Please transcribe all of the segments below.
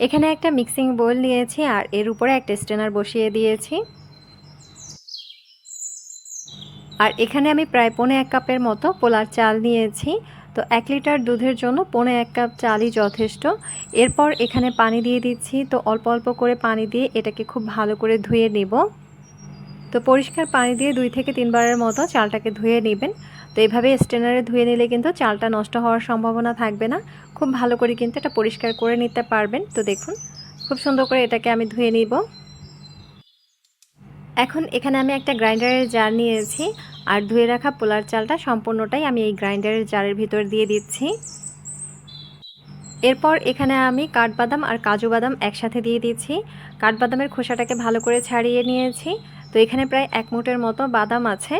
এখানে একটা mixing bowl নিয়েছি আর এর উপরে একটা স্টেনার বসিয়ে দিয়েছি। আর এখানে আমি প্রায় পৌনে এক কাপের মতো পোলার চাল নিয়েছি। তো এক লিটার দুধের জন্য পৌনে এক কাপ চালই যথেষ্ট। এরপর এখানে পানি দিয়ে দিচ্ছি। তো অল্প অল্প করে পানি দিয়ে এটাকে খুব ভালো করে ধুয়ে নেব। তো পরিষ্কার পানি দিয়ে দুই থেকে তিনবারের মতো চালটাকে ধুয়ে নেবেন। তো এইভাবে স্টেনারে ধুয়ে নিলে কিন্তু চালটা নষ্ট হওয়ার সম্ভাবনা থাকবে না। খুব ভালো করে কিন্তু এটা পরিষ্কার করে নিতে পারবেন। তো দেখুন, খুব সুন্দর করে এটাকে আমি ধুয়ে নিব। এখন এখানে আমি একটা গ্রাইন্ডারের জার নিয়েছি আর ধুয়ে রাখা পোলার চালটা সম্পূর্ণটাই আমি এই গ্রাইন্ডারের জারের ভিতর দিয়ে দিচ্ছি। এরপর এখানে আমি কাঠবাদাম আর কাজু বাদাম একসাথে দিয়ে দিচ্ছি। কাঠবাদামের খোসাটাকে ভালো করে ছাড়িয়ে নিয়েছি। তো এখানে প্রায় এক মুটের মতো বাদাম আছে।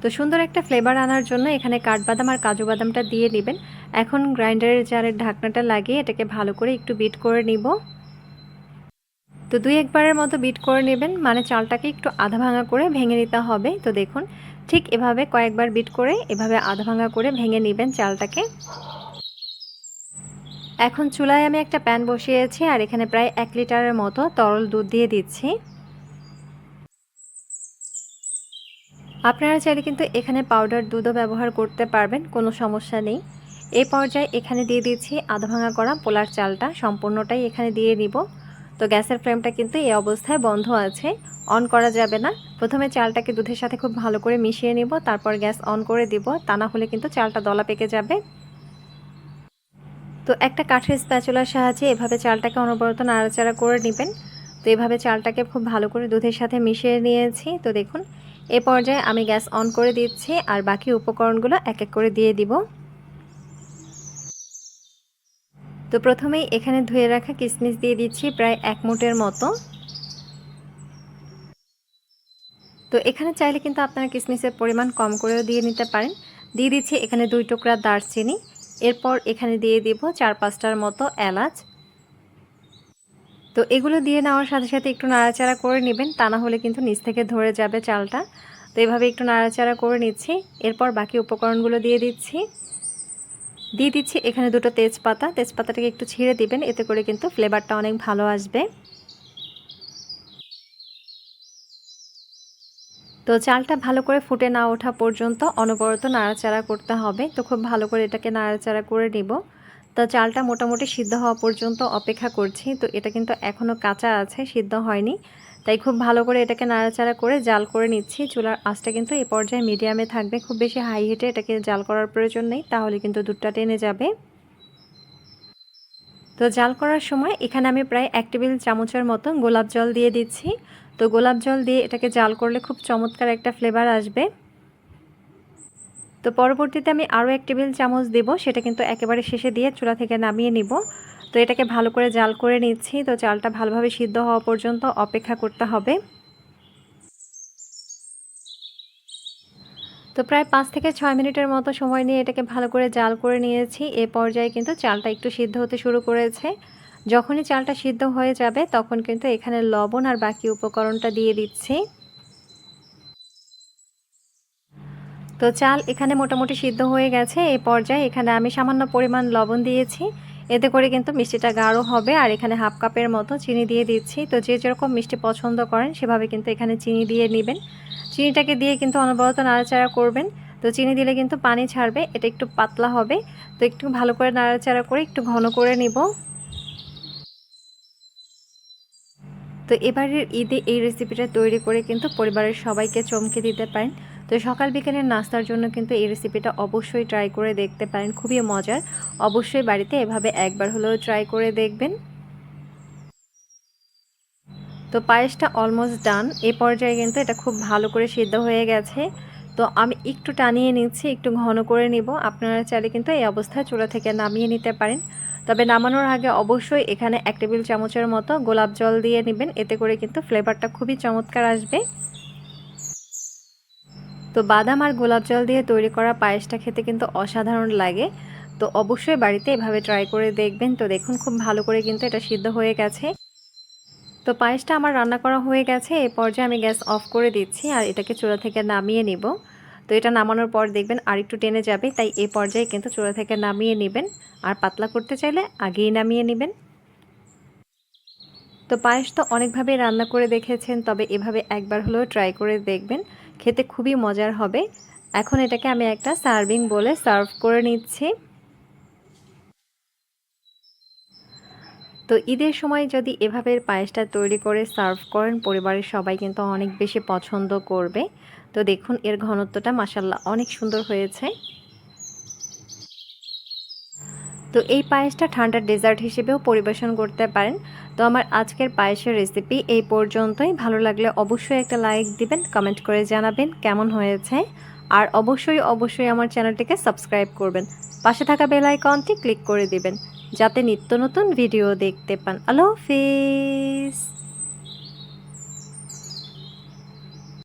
তো সুন্দর একটা ফ্লেভার আনার জন্য এখানে কাঠবাদাম আর কাজু বাদামটা দিয়ে নেবেন এখন গ্রাইন্ডারের জারের ঢাকনাটা লাগিয়ে এটাকে ভালো করে একটু বিট করে নিব। তো দুই একবারের মতো বিট করে নেবেন মানে চালটাকে একটু আধা ভাঙা করে ভেঙে নিতে হবে। তো দেখুন, ঠিক এভাবে কয়েকবার বিট করে এভাবে আধা ভাঙা করে ভেঙে নেবেন চালটাকে। এখন চুলায় আমি একটা প্যান বসিয়েছি আর এখানে প্রায় এক লিটারের মতো তরল দুধ দিয়ে দিচ্ছি। আপনারা চাইলে কিন্তু এখানে পাউডার দুধও ব্যবহার করতে পারবেন, কোনো সমস্যা নেই। এই পর্যায়ে এখানে দিয়ে দিচ্ছি আধা ভাঙা করা পোলার চালটা, সম্পূর্ণটাই এখানে দিয়ে নিব তো গ্যাসের ফ্লেমটা কিন্তু এই অবস্থায় বন্ধ আছে অন করা যাবে না। প্রথমে চালটাকে দুধের সাথে খুব ভালো করে মিশিয়ে নিব, তারপর গ্যাস অন করে দিব, তা না হলে কিন্তু চালটা দলা পেকে যাবে। তো একটা কাঠের স্প্যাচুলার সাহায্যে এভাবে চালটাকে অনবরত নাড়াচাড়া করে নেবেন। তো এভাবে চালটাকে খুব ভালো করে দুধের সাথে মিশিয়ে নিয়েছি, তো দেখুন। এ পর্যায়ে আমি গ্যাস অন করে দিচ্ছি আর বাকি উপকরণগুলো এক এক করে দিয়ে দিব। তো প্রথমেই এখানে ধুয়ে রাখা কিশমিশ দিয়ে দিচ্ছি প্রায় এক মুটের মতো। তো এখানে চাইলে কিন্তু আপনারা কিশমিশের পরিমাণ কম করেও দিয়ে নিতে পারেন। দিয়ে দিচ্ছি এখানে দুই টুকরা দারচিনি। এরপর এখানে দিয়ে দিব চার পাঁচটার মতো এলাচ। তো এগুলো দিয়ে নেওয়ার সাথে সাথে একটু নাড়াচাড়া করে নেবেন, তা না হলে কিন্তু নিচ থেকে ধরে যাবে চালটা। তো এভাবে একটু নাড়াচাড়া করে নিচ্ছি, এরপর বাকি উপকরণগুলো দিয়ে দিচ্ছি। দিয়ে দিচ্ছি এখানে দুটো তেজপাতা, তেজপাতাটাকে একটু ছিঁড়ে দিবেন, এতে করে কিন্তু ফ্লেভারটা অনেক ভালো আসবে। তো চালটা ভালো করে ফুটে না ওঠা পর্যন্ত অনবরত নাড়াচাড়া করতে হবে, তো খুব ভালো করে এটাকে নাড়াচাড়া করে নিব। তো চালটা মোটামুটি সিদ্ধ হওয়া পর্যন্ত অপেক্ষা করছি। তো এটা কিন্তু এখনও কাঁচা আছে, সিদ্ধ হয়নি। তাই খুব ভালো করে এটাকে নাড়াচাড়া করে জাল করে নিচ্ছি। চুলার আঁচটা কিন্তু এই পর্যায়ে মিডিয়ামে থাকবে। খুব বেশি হাই হিটে এটাকে জাল করার প্রয়োজন নেই, তাহলে কিন্তু দুধটা টেনে যাবে। তো জাল করার সময় এখানে আমি প্রায় এক টেবিল চামচের মতো গোলাপ জল দিয়ে দিচ্ছি। তো গোলাপ জল দিয়ে এটাকে জাল করলে খুব চমৎকার একটা ফ্লেভার আসবে। তো পরবর্তীতে আমি আরও এক টেবিল চামচ দেব, সেটা কিন্তু একেবারে শেষে দিয়ে চুলা থেকে নামিয়ে নিব। তো এটাকে ভালো করে জাল করে নিচ্ছি, তো চালটা ভালোভাবে সিদ্ধ হওয়া পর্যন্ত অপেক্ষা করতে হবে। তো প্রায় পাঁচ থেকে ছয় মিনিটের মতো সময় নিয়ে এটাকে ভালো করে জাল করে নিয়েছি, এ পর্যায়ে কিন্তু চালটা একটু সিদ্ধ হতে শুরু করেছে। যখনই চালটা সিদ্ধ হয়ে যাবে, তখন কিন্তু এখানে লবণ আর বাকি উপকরণটা দিয়ে দিচ্ছি। তো চাল এখানে মোটামুটি সিদ্ধ হয়ে গেছে। এই পর্যায়ে এখানে আমি সামান্য পরিমাণ লবণ দিয়েছি। এতে করে কিন্তু মিষ্টিটা গাঢ় হবে আর এখানে হাফ কাপের মতো চিনি দিয়ে দিচ্ছি। তো যে যেরকম মিষ্টি পছন্দ করেন সেভাবে কিন্তু এখানে চিনি দিয়ে নেবেন। চিনিটাকে দিয়ে কিন্তু অনবরত নাড়াচাড়া করবেন। তো চিনি দিলে কিন্তু পানি ছাড়বে, এটা একটু পাতলা হবে। তো একটু ভালো করে নাড়াচাড়া করে একটু ঘন করে নিব। তো এবারের ঈদে এই রেসিপিটা তৈরি করে কিন্তু পরিবারের সবাইকে চমকে দিতে পারেন। তো সকাল বিকেলের নাস্তার জন্য কিন্তু এই রেসিপিটা অবশ্যই ট্রাই করে দেখতে পারেন, খুবই মজার। অবশ্যই বাড়িতে এভাবে একবার হলেও ট্রাই করে দেখবেন। তো পায়েসটা অলমোস্ট ডান এ পর্যায়ে কিন্তু এটা খুব ভালো করে সিদ্ধ হয়ে গেছে। তো আমি একটু টানিয়ে নিচ্ছি, একটু ঘন করে নিব। আপনারা চাইলে কিন্তু এই অবস্থায় চুলা থেকে নামিয়ে নিতে পারেন। তবে নামানোর আগে অবশ্যই এখানে এক টেবিল চামচের মতো গোলাপ জল দিয়ে নেবেন। এতে করে কিন্তু ফ্লেভারটা খুবই চমৎকার আসবে। তো বাদাম আর গোলাপ জল দিয়ে তৈরি করা পায়েসটা খেতে কিন্তু অসাধারণ লাগে। তো অবশ্যই বাড়িতে এভাবে ট্রাই করে দেখবেন। তো দেখুন, খুব ভালো করে কিন্তু এটা সিদ্ধ হয়ে গেছে। তো পায়েসটা আমার রান্না করা হয়ে গেছে। এ পর্যায়ে আমি গ্যাস অফ করে দিচ্ছি আর এটাকে চুলা থেকে নামিয়ে নিব। তো এটা নামানোর পর দেখবেন আর একটু টেনে যাবে, তাই এ পর্যায়ে কিন্তু চুলা থেকে নামিয়ে নেবেন। আর পাতলা করতে চাইলে আগেই নামিয়ে নেবেন। তো পায়েস তো অনেকভাবে রান্না করে দেখেছেন, তবে এভাবে একবার হলেও ট্রাই করে দেখবেন। খেতে খুবই মজার হবে। এখন এটাকে আমি একটা সার্ভিং বলে সার্ভ করে নিচ্ছি। তো ঈদের সময় যদি এভাবে পায়েসটা তৈরি করে সার্ভ করেন, পরিবারের সবাই কিন্তু অনেক বেশি পছন্দ করবে। তো দেখুন, এর ঘনত্বটা মাসাল্লাহ অনেক সুন্দর হয়েছে। তো এই পায়েসটা ঠান্ডার ডেজার্ট হিসেবেও পরিবেশন করতে পারেন। তো আমার আজকের পায়েসের রেসিপি এই পর্যন্তই। ভালো লাগলে অবশ্যই একটা লাইক দিবেন কমেন্ট করে জানাবেন কেমন হয়েছে। আর অবশ্যই অবশ্যই আমার চ্যানেলটিকে সাবস্ক্রাইব করবেন। পাশে থাকা বেল আইকনটি ক্লিক করে দিবেন, যাতে নিত্য নতুন ভিডিও দেখতে পান। আল্লাহ হাফিজ!